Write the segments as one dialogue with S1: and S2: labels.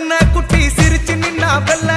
S1: చిన్న కుట్టి సిరిచి నిన్న బెల్ల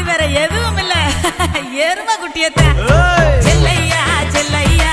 S1: வேற எதுவும் இல்ல. எரும குட்டியத்தான்
S2: ஏய்.
S1: செல்லையா செல்லையா.